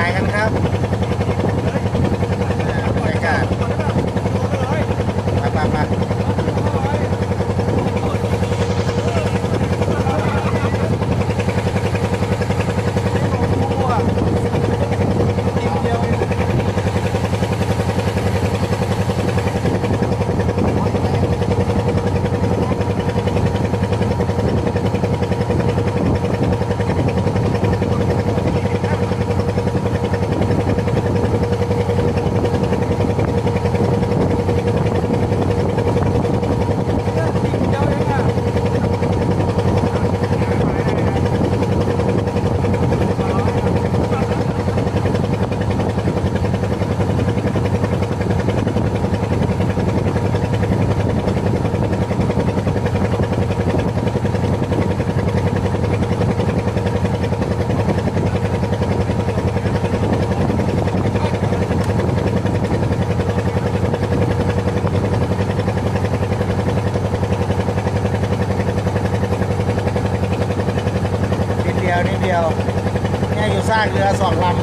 ายกันครับ ร้างเรือสองลำ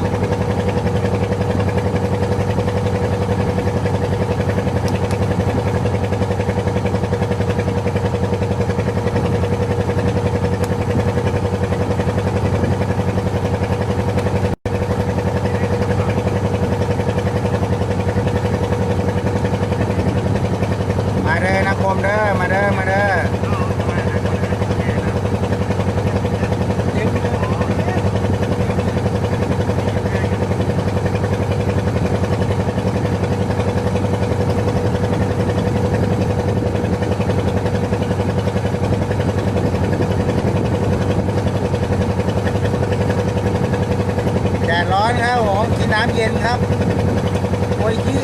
มาเด้อนะคมเด้อมาเด้อมาเด้อ แดดร้ อนครับผมกินน้ำเย็นครับโอ้ยยี่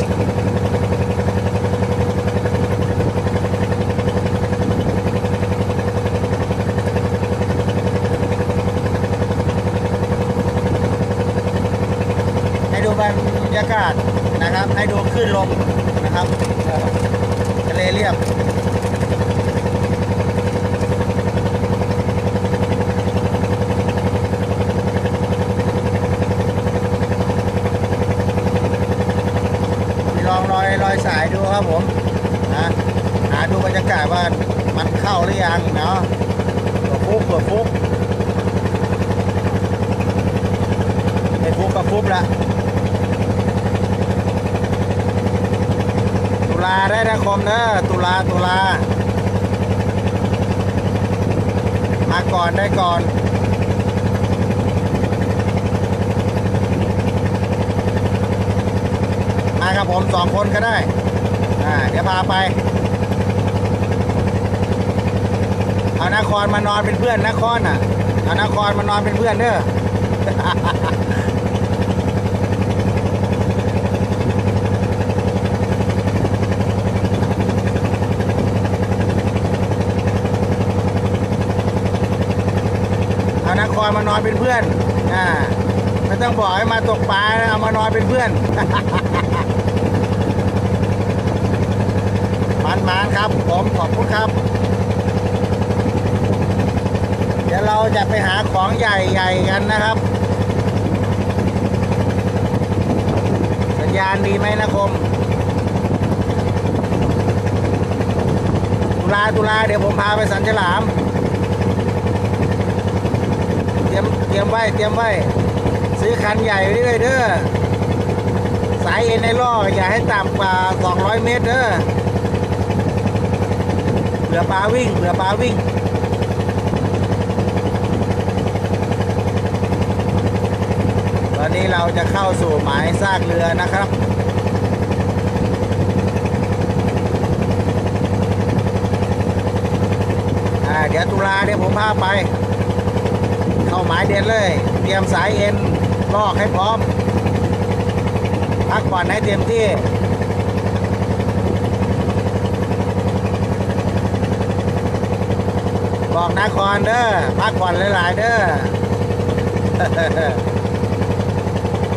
ให้ดูบรรยากาศนะครับ ให้ดูคลื่นลมนะครับทะเลเรียบ ลองรอยรอย สายดูครับผมนะหาดูบรรยากาศว่ามันเข้าหรือยังเนาะเปิดฟุกเปิดฟุกไม่ฟุกก็ฟุกละตุลาได้นะคมเด้อตุลาตุลามาก่อนได้ก่อน มากับผมสองคนก็ได้ อ่า เดี๋ยวพาไป เอานครมานอนเป็นเพื่อนนครน่ะ เอานครมานอนเป็นเพื่อนเด้อเอานครมานอนเป็นเพื่อน อ่า ไม่ต้องบอกให้มาตกปลานะเอามานอนเป็นเพื่อน มันมานครับผมขอบคุณครับ เดี๋ยวเราจะไปหาของใหญ่ๆกันนะครับ สัญญาณดีไหมนะคมตุลาตุลาเดี๋ยวผมพาไปสันฉลาม เตรียมเตรียมไว้ เตรียมไว้ ซื้อคันใหญ่ไว้เลยเด้อสายเอ็นในล่ออย่าให้ต่ำกว่า 200 เมตรเด้อเผื่อปลาวิ่งเผื่อปลาวิ่งตอนนี้เราจะเข้าสู่หมายซากเรือนะครับเดี๋ยวตุลาเดี๋ยวผมพาไป เข้าหมายเด็ดเลย เตรียมสายเอ็น ลอกให้พร้อม พักผ่อนให้เต็มที่บอกนครเด้อพักผ่อนหลายๆเด้อ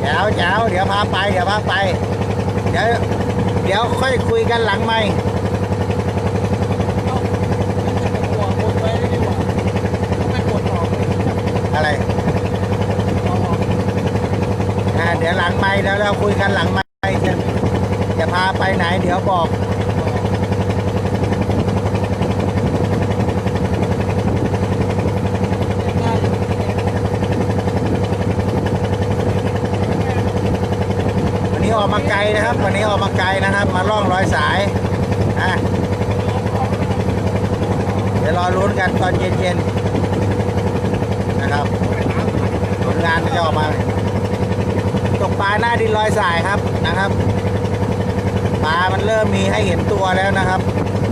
แจ๋วแจ๋วเดี๋ยวพาไป เดี๋ยวพาไป เดี๋ยวเดี๋ยวค่อยคุยกันหลังไม่อะไร อ่า เดี๋ยวหลังไม้แล้วเราคุยกันหลังไม้จะจะพาไปไหนเดี๋ยวบอกวันนี้ออกมาไกลนะครับ วันนี้ออกมาไกลนะครับ มาล่องรอยสายอะเดี๋ยวรอลุ้นกันตอนเย็นๆนะครับ ผลงานจะออกมา ปลาหน้าดินรอยสายครับนะครับปลามันเริ่มมีให้เห็นตัวแล้วนะครับ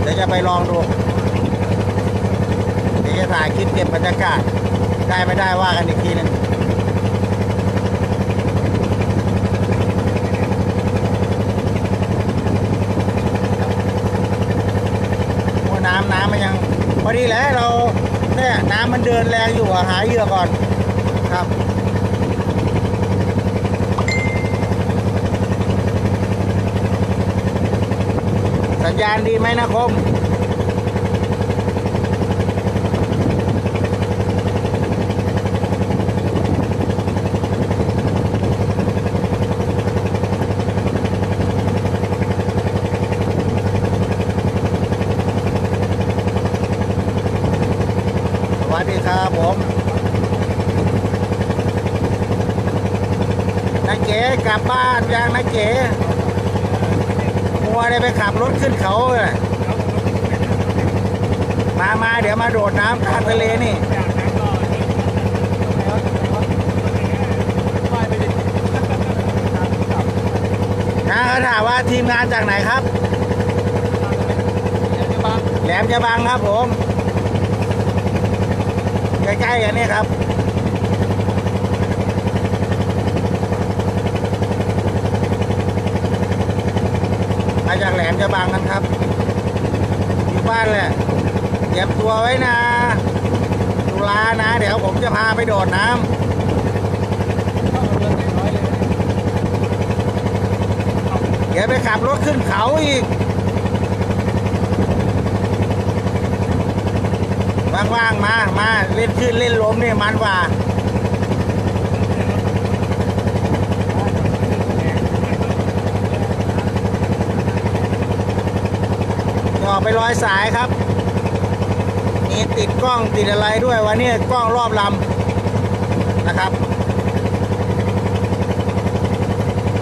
เดี๋ยวจะไปลองดู เดี๋ยวจะถ่ายคลิปเก็บบรรยากาศ ได้ไม่ได้ว่ากันอีกทีหนึงน้ำน้ำมันยังพอดีแหล้วเราเนี่ยน้ำมันเดินแรงอยู่อะหาเหยื่อก่อนครับ สัญญาณดีไหมนะคมสวัสดีครับผมนักเก๋กลับบ้านยังนักเก๋มั วได้ไปขับรถขึ้นเขาเลยมามาเดี๋ยวมาโดดน้ำกลางทะเลนี่นะเขาถามว่าทีมงานจากไหนครับ แหลมจะบังครับผม ใกล้ๆกันนี่ครับ จากแหลมจะบางกันครับอยู่บ้านแหละเตรียมตัวไว้นะตุลานะ เดี๋ยวผมจะพาไปโดดน้ำเดี๋ยวไปขับรถขึ้นเขาอีก ว่างๆมา มา เล่นขึ้นเล่นลมนี่มันว่า อกไปร้อยสายครับ มีติดกล้องติดอะไรด้วยวันนี้กล้องรอบลำนะครับ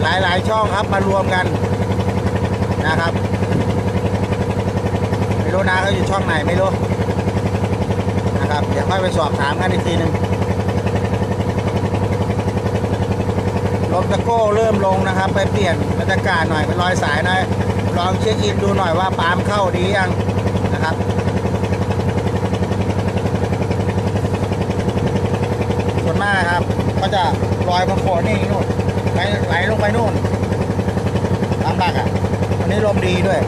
หลายๆช่องครับมารวมกันนะครับไม่รู้นะเขาอยู่ช่องไหนไม่รู้นะครับ เดี๋ยวค่อยไปสอบถามกันอีกทีหนึ่ง มตะโก้เริ่มลงนะครับ ไปเปลี่ยนบรรยากาศหน่อยไปลอยสายหน่อยลองเช็คอินดูหน่อยว่าปาล์มเข้าดียังนะครับส่วนมากครับ ก็จะลอยมาโขดนี่นู่นไหลไหลลงไปนู่นตามหลักอะวันนี้ลมดีด้วย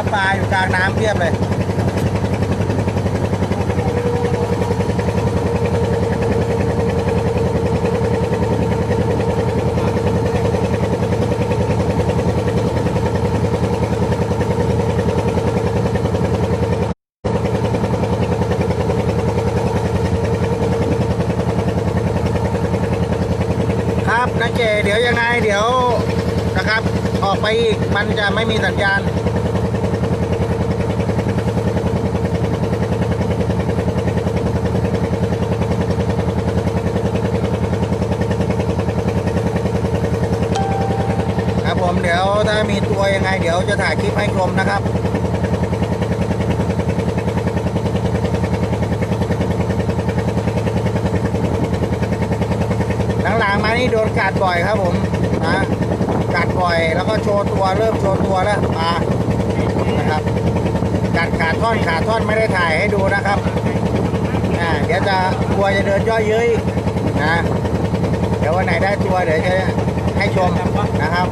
เชื้อปลาอยู่กลางน้ำเพียบเลยครับนะเจเดี๋ยวยังไงเดี๋ยวนะครับ ออกไปอีกมันจะไม่มีสัญญาณ ครับผมเดี๋ยวถ้ามีตัวยังไง เดี๋ยวจะถ่ายคลิปให้กรมนะครับหลังๆมานี่โดนกัดบ่อยครับผมนะกัดบ่อยแล้วก็โชว์ตัวเริ่มโชว์ตัวแล้วปลานะครับกัดขาดท่อนขาดท่อนไม่ได้ถ่ายให้ดูนะครับอ่าเดี๋ยวจะกลัวจะเดินย่อยเย้ยนะเดี๋ยววันไหนได้ตัวเดี๋ยวจะให้ชมนะครับ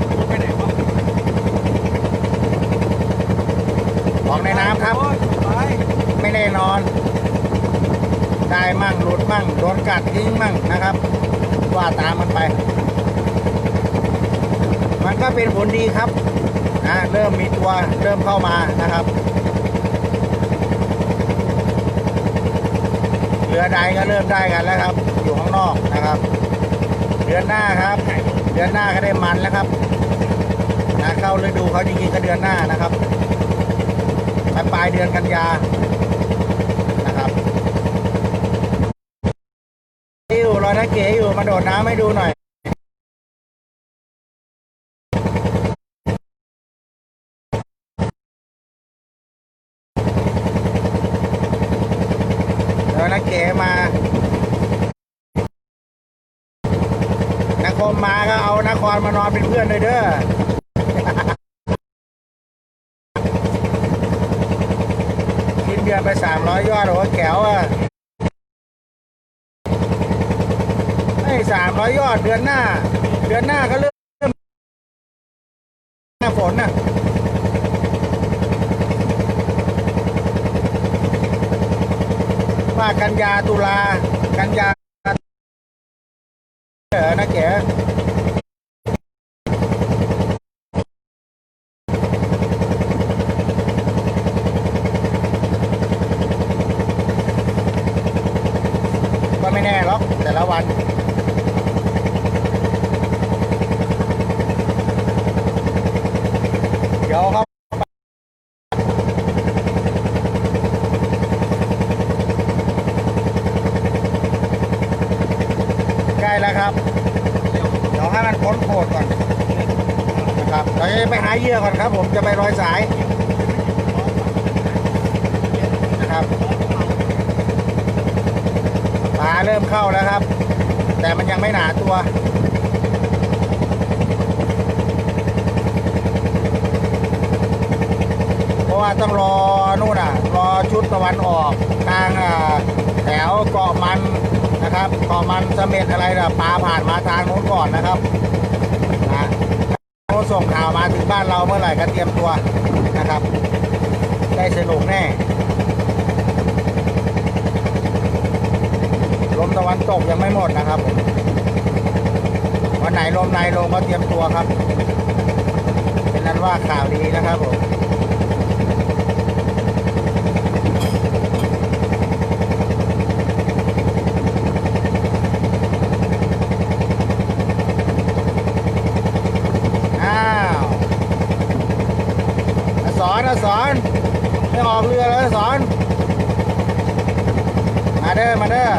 ของในน้ำครับ ไม่แน่นอน ได้มั่งหลุดมั่งโดนกัดทิ้งมั่งนะครับ ว่าตามมันไป มันก็เป็นผลดีครับนะเริ่มมีตัวเริ่มเข้ามานะครับเรือใดก็เริ่มได้กันแล้วครับ อยู่ข้างนอกนะครับเดือนหน้าครับ เดือนหน้าก็ได้มันแล้วครับนะเข้าฤดูเขาจริงๆก็เดือนหน้านะครับ ปลายปลายเดือนกันยานะครับอยู่รอยนักเก๋อยู่มาโดดน้ำให้ดูหน่อยเดี๋ยนักเก๋มานครมาก็เอานครมานอนเป็นเพื่อนเลยเด้อ กินไปสามร้อยยอดโอ้แก้วอะไอ้สามร้อยยอดเดือนหน้า เดือนหน้าก็เริ่มหน้าฝนน่ะว่ากันยาตุลากันยาเออนะแกก็ไม่แน่หรอกแต่ละวัน เดี๋ยวเขาใกล้แล้วครับ เดี๋ยวให้มันพ้นโขดก่อนนะครับ เราจะไปหาเหยื่อก่อนครับ ผมจะไปรอยสายนะครับปลาเริ่มเข้าแล้วครับ แต่มันยังไม่หนาตัวเพราะว่าต้องรอนู่นอะ รอชุดตะวันออกทางแถวเกาะมันนะครับเกาะมันเสม็ดอะไรน่ะปลาผ่านมาทางโน้นก่อนนะครับนะโน้นส่งข่าวมา ถึงบ้านเราเมื่อไหร่ก็เตรียมตัวนะครับ ได้สนุกแน่ ลมตะวันตกยังไม่หมดนะครับผมวันไหนลมในลงก็เตรียมตัวครับ เป็นนั้นว่าข่าวดีนะครับผม อ้าวอสอ นอสอนไม่ออกเรือแล้วสอน มาเด้อมาเด้อ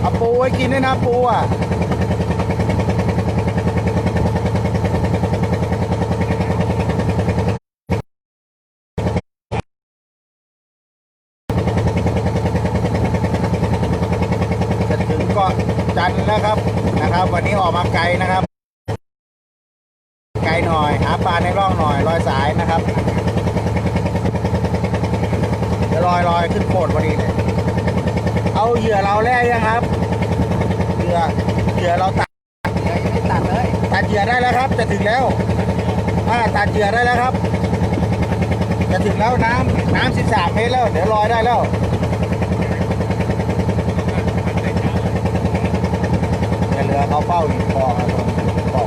เอาปูไว้กินด้วยนะปูอะจะถึงเกาะจันแล้วครับนะครับ วันนี้ออกมาไกลนะครับ ไกลหน่อย หาปลาในร่องหน่อยลอยสายนะครับจะลอยลอยขึ้นโขดพอดีเลย เอาเหยื่อเราแล่ยังครับ เหยื่อเหยื่อเราตัดยังไม่ตัดเลย ตัดเหยื่อได้แล้วครับ จะถึงแล้วอ่าตัดเหยื่อได้แล้วครับ จะถึงแล้วน้ำน้ำสิบสามเมตรแล้วเดี๋ยวลอยได้แล้วเรือเขาเฝ้าอยู่บ่อครับผมบ่อ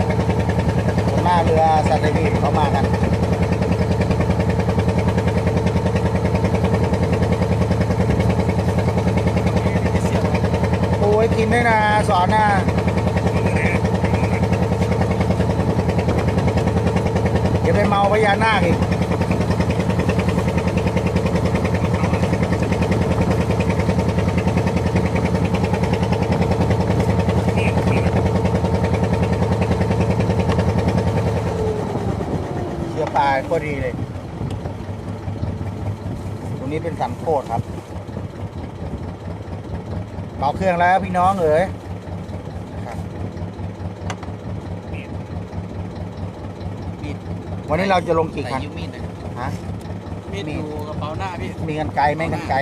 ส่วนมาเรือสัตว์ลีเขามากัน ไว้กินด้วยนะสอนนะอย่าไปเมาพญานาคอีกเชือปลาก็ดีเลย ตรงนี้เป็นสันโคตรครับ เบาเครื่องแล้วพี่น้องเอ๋ยนะครับมีดวันนี้เราจะลงกี่คันใส่ยูมีดเลยฮะมีดอยู่กระเป๋าหน้าพี่ มีกันไกลไหม่กันไกล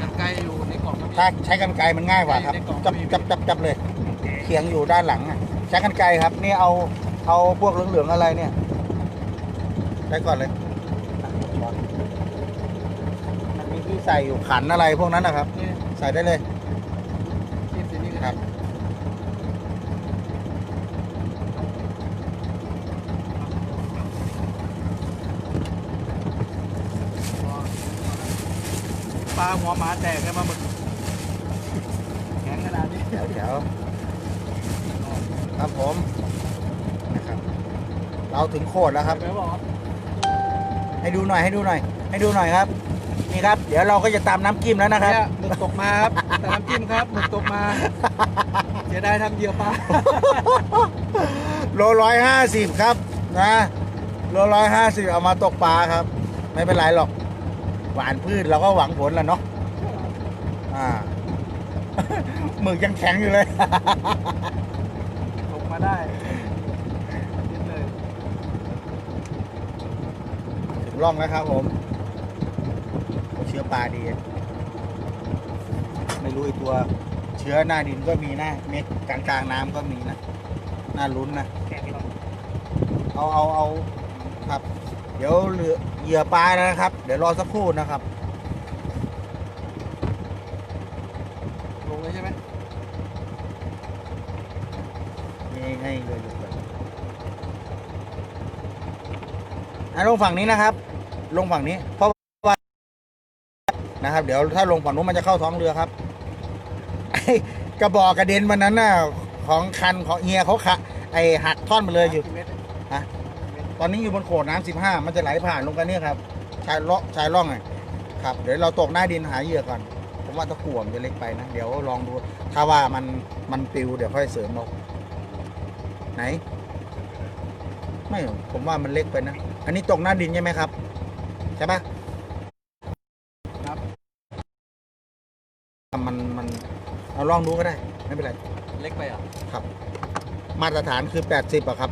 กันไกลอยู่ในกล่องครับพี่ถ้าใช้กันไกลมันง่ายกว่าครับ จับจับจับจับเลยเขียงอยู่ด้านหลังอะใช้กันไกลครับ นี่เอาเอาพวกเหลืองๆอะไรเนี่ยได้ก่อนเลยมันมีที่ใส่อยู่ขันอะไรพวกนั้นนะครับนี่ใส่ได้เลยที่สีนี้ก็ ครับปลาหัวหมาแตกเลยมาหมึกแข็งขนาดนี้เดี๋วเดี๋ครับผมนะครับ เราถึงโคตรแล้วครับ ให้ดูหน่อยให้ดูหน่อย ให้ดูหน่อยครับ นี่ครับ เดี๋ยวเราก็จะตามน้ำจิ้มแล้วนะครับ เนี่ยหมึกตกมาครับแต่น้ำจิ้มครับหมึกตกมาเสียดายทำเหยื่อปลาโลร้อยห้าสิบครับนะโลร้อยห้าสิบเอามาตกปลาครับ ไม่เป็นไรหรอกหวานพืชเราก็หวังผลแหละเนาะอ่า หมึกยังแข็งอยู่เลย ตกมาได้นิดเลย ถึงร่องแล้วครับผมโอ้เชื้อปลาดี ไม่รู้ไอตัวเชื้อหน้าดินก็มีนะเม็ดกลางกลางน้ำก็มีนะน่าลุ้นนะเอาเอาเอาครับ เดี๋ยวเหลือเหยื่อปลานะครับ เดี๋ยวรอสักครู่นะครับลงเลยใช่ไหมนี่ให้เลยหยุดก่อนอะลงฝั่งนี้นะครับ ลงฝั่งนี้เพราะ นะครับ เดี๋ยวถ้าลงฝั่งนู้นมันจะเข้าท้องเรือครับไอ้กระบอกกระเด็นวันนั้นน่ะของคันของเฮียเขาขะไอหักท่อนไปเลยอยู่กี่เม็ดฮะตอนนี้อยู่บนโขดน้ำสิบห้ามันจะไหลผ่านลงกันเนี่ยครับชายเลาะชายร่องไงครับ เดี๋ยวเราตกหน้าดินหาเหยื่อก่อนผมว่าตะกั่วมันจะเล็กไปนะ เดี๋ยวลองดู ถ้าว่ามันมันปิวเดี๋ยวค่อยเสริมเอาไหน ไม่ผมว่ามันเล็กไปนะ อันนี้ตกหน้าดินใช่ไหมครับ ใช่ปะ ครับ มันมันเอาลองดูก็ได้ ไม่เป็นไร เล็กไปเหรอมาตรฐานคือ 80อะครับ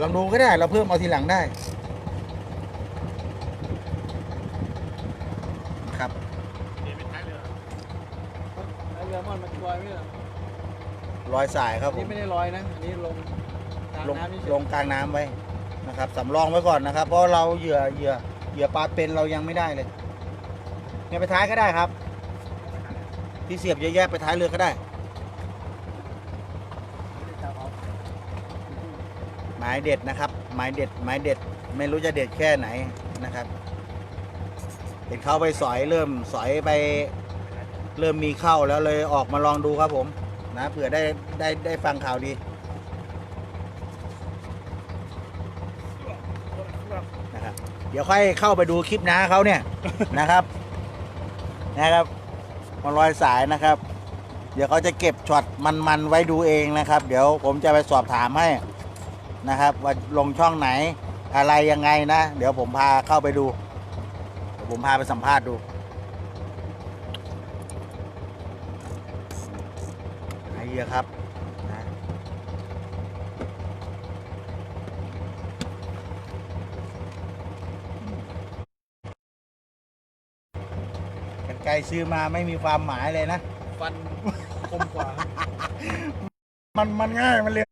ลองดูก็ได้ เราเพิ่มเอาทีหลังได้ครับแล้วเรือมันมันลอยไม่เหรอรอยสายครับอันผนี้ม ไม่ได้ลอยนะ อันนี้ลงกลางลงน้ำนี่ลงกลางน้ำไว้นะครับสำรองไว้ก่อนนะครับ เพราะเราเหยื่อเหยื่อเหยื่อปลาเป็นเรายังไม่ได้เลย เนี่ยไปท้ายก็ได้ครับ ที่เสียบเยอะแยะไปท้ายเรือก็ได้ หมายเด็ดนะครับ หมายเด็ด หมายเด็ด ไม่รู้จะเด็ดแค่ไหนนะครับเห็นเข้าไปสอยเริ่มสอยไปเริ่มมีเข้าแล้วเลยออกมาลองดูครับผมนะเผื่อได้ได้ได้ฟังข่าวดีนะครับ เดี๋ยวค่อยเข้าไปดูคลิปน้าเขาเนี่ยนะครับ นะครับมาลอยสายนะครับ เดี๋ยวเขาจะเก็บช็อตมันๆไว้ดูเองนะครับ เดี๋ยวผมจะไปสอบถามให้นะครับว่าลงช่องไหนอะไรยังไงนะ เดี๋ยวผมพาเข้าไปดู ผมพาไปสัมภาษณ์ดูไอเหี้ยครับ ซื้อมาไม่มีความหมายเลยนะ ฟันคมกว่าครับมันมันง่ายมันเร็ว